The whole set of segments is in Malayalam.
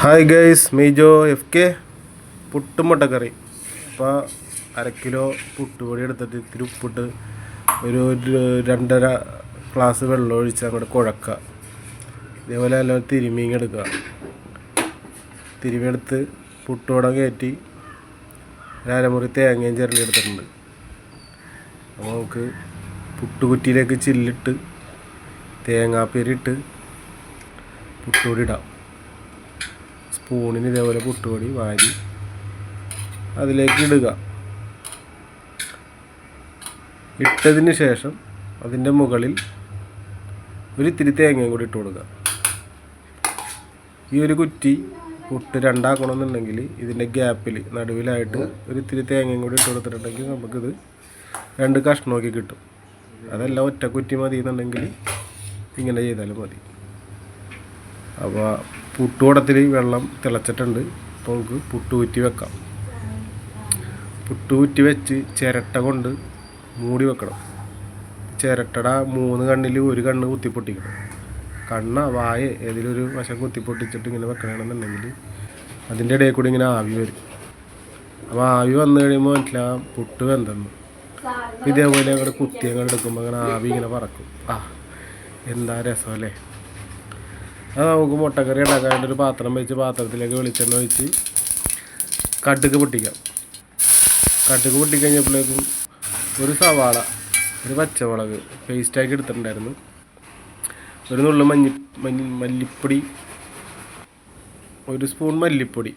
Hi guys Meejo F K പുട്ടും മുട്ടക്കറി അപ്പോൾ അര കിലോ പുട്ടുപൊടി എടുത്തിട്ട് ഇത്തിരി ഉപ്പിട്ട് ഒരു രണ്ടര ഗ്ലാസ് വെള്ളം ഒഴിച്ച് അങ്ങോട്ട് കുഴക്കുക ഇതേപോലെ നല്ല തിരുമീങ്ങ എടുക്കുക തിരുമിയെടുത്ത് പുട്ടുവടം കയറ്റി അരമുറി തേങ്ങയും ചിരണ്ടി എടുത്തിട്ടുണ്ട്. അപ്പോൾ നമുക്ക് പുട്ടുകുറ്റിയിലേക്ക് ചില്ലിട്ട് തേങ്ങാപ്പേരിട്ട് പുട്ടുപൊടി ഇടാം. സ്പൂണിന് ഇതേപോലെ പുട്ടുപൊടി വാരി അതിലേക്ക് ഇടുക ഇട്ടതിന് ശേഷം അതിന്റെ മുകളിൽ ഒരു ഇത്തിരി തേങ്ങയും കൂടി ഇട്ട് കൊടുക്കുക. ഈ ഒരു കുറ്റി പുട്ട് രണ്ടാക്കണമെന്നുണ്ടെങ്കിൽ ഇതിന്റെ ഗ്യാപ്പിൽ നടുവിലായിട്ട് ഒരു ഇത്തിരി തേങ്ങയും കൂടി ഇട്ട് കൊടുത്തിട്ടുണ്ടെങ്കിൽ നമുക്കിത് രണ്ട് കഷ്ണമൊക്കെ കിട്ടും. അതല്ല ഒറ്റ കുറ്റി മതി എന്നുണ്ടെങ്കിൽ ഇങ്ങനെ ചെയ്താലും മതി. അപ്പോൾ പുട്ടുകൂടത്തിൽ വെള്ളം തിളച്ചിട്ടുണ്ട്. അപ്പോൾ നമുക്ക് പുട്ട് ഊറ്റി വെക്കാം. പുട്ട് ഊറ്റി വെച്ച് ചിരട്ട കൊണ്ട് മൂടി വെക്കണം. ചിരട്ടട മൂന്ന് കണ്ണിൽ ഒരു കണ്ണ് കുത്തിപ്പൊട്ടിക്കണം. കണ്ണ വായ ഏതിലൊരു വശം കുത്തിപ്പൊട്ടിച്ചിട്ട് ഇങ്ങനെ വെക്കണമെന്നുണ്ടെങ്കിൽ അതിന്റെ ഇടയിൽ കൂടി ഇങ്ങനെ ആവി വരും. അപ്പോൾ ആവി വന്നു കഴിയുമ്പോൾ മനസ്സിലാ പുട്ട് വെന്തെന്ന്. ഇതേപോലെ അങ്ങോട്ട് കുത്തി അങ്ങോട്ട് എടുക്കുമ്പോൾ അങ്ങനെ ആവി ഇങ്ങനെ പറക്കും. ആ എന്താ രസം അല്ലേ? അത് നമുക്ക് മുട്ടക്കറി ഉണ്ടാക്കാനായിട്ട് ഒരു പാത്രം വെച്ച് പാത്രത്തിലേക്ക് വെളിച്ചെണ്ണ ഒഴിച്ച് കടുക് പൊട്ടിക്കാം. കടുക് പൊട്ടിക്കഴിഞ്ഞപ്പോഴേക്കും ഒരു സവാള ഒരു പച്ചമുളക് പേസ്റ്റാക്കി എടുത്തിട്ടുണ്ടായിരുന്നു. ഒരു നുള്ളു മഞ്ഞി മഞ്ഞ മല്ലിപ്പൊടി ഒരു സ്പൂൺ മല്ലിപ്പൊടി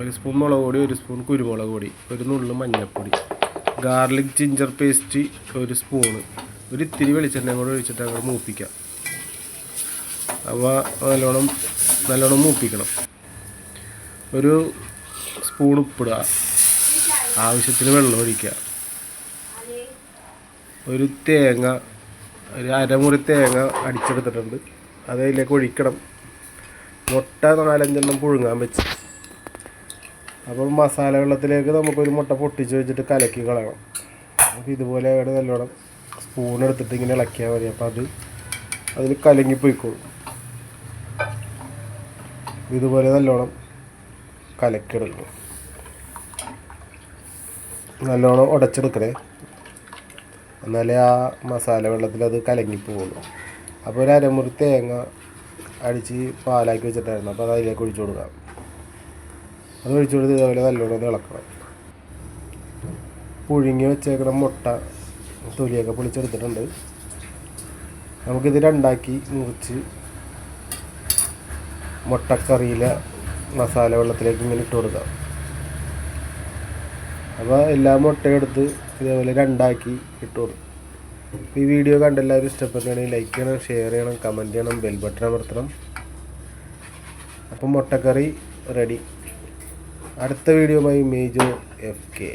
ഒരു സ്പൂൺ മുളക് പൊടി ഒരു സ്പൂൺ കുരുമുളക് പൊടി ഒരു നുള്ളു മഞ്ഞൾപ്പൊടി ഗാർലിക് ജിഞ്ചർ പേസ്റ്റ് ഒരു സ്പൂണ്. ഒരു ഇത്തിരി വെളിച്ചെണ്ണയും കൂടെ ഒഴിച്ചിട്ട് അങ്ങോട്ട് മൂപ്പിക്കാം. അപ്പോൾ നല്ലോണം നല്ലോണം മൂപ്പിക്കണം. ഒരു സ്പൂൺ ഉപ്പിടുക. ആവശ്യത്തിന് വെള്ളം ഒഴിക്കുക. ഒരു തേങ്ങ ഒരു അരമുറി തേങ്ങ അടിച്ചെടുത്തിട്ടുണ്ട്. അത് അതിലേക്ക് ഒഴിക്കണം. മുട്ട നാലഞ്ചെണ്ണം പുഴുങ്ങാൻ വെച്ച്. അപ്പോൾ മസാല വെള്ളത്തിലേക്ക് നമുക്കൊരു മുട്ട പൊട്ടിച്ച് വെച്ചിട്ട് കലക്കി കളയണം. അപ്പോൾ ഇതുപോലെ അവിടെ നല്ലോണം സ്പൂൺ എടുത്തിട്ട് ഇങ്ങനെ ഇളക്കിയാൽ മതി. അപ്പോൾ അത് അതിൽ കലങ്ങി പോയിക്കോളും. ഇതുപോലെ നല്ലോണം കലക്കിയെടുക്കും നല്ലോണം ഉടച്ചെടുക്കണേ. എന്നാലേ ആ മസാല വെള്ളത്തിൽ അത് കലങ്ങിപ്പോവുള്ളൂ അപ്പോൾ ഒരു അരമുറി തേങ്ങ അടിച്ച് പാലാക്കി വെച്ചിട്ടായിരുന്നു. അപ്പോൾ അത് അതിലേക്ക് ഒഴിച്ചു കൊടുക്കാം. അത് ഒഴിച്ചു കൊടുത്ത് ഇതേപോലെ നല്ലോണം ഇളക്കണം. പുഴുങ്ങി വെച്ചേക്കണ മുട്ട തൊലിയൊക്കെ പൊളിച്ചെടുത്തിട്ടുണ്ട്. നമുക്കിത് രണ്ടാക്കി മുറിച്ച് മുട്ടക്കറിയിലെ മസാല വെള്ളത്തിലേക്ക് ഇങ്ങനെ ഇട്ട് കൊടുക്കാം. അപ്പോൾ എല്ലാ മുട്ടയും എടുത്ത് ഇതേപോലെ രണ്ടാക്കി ഇട്ട് കൊടുക്കും. ഈ വീഡിയോ കണ്ട എല്ലാവരും ഇഷ്ടപ്പെട്ടുകയാണെങ്കിൽ ലൈക്ക് ചെയ്യണം ഷെയർ ചെയ്യണം കമന്റ് ചെയ്യണം ബെൽ ബട്ടൺ അമർത്തണം. അപ്പം മുട്ടക്കറി റെഡി അടുത്ത video bye Mejo F K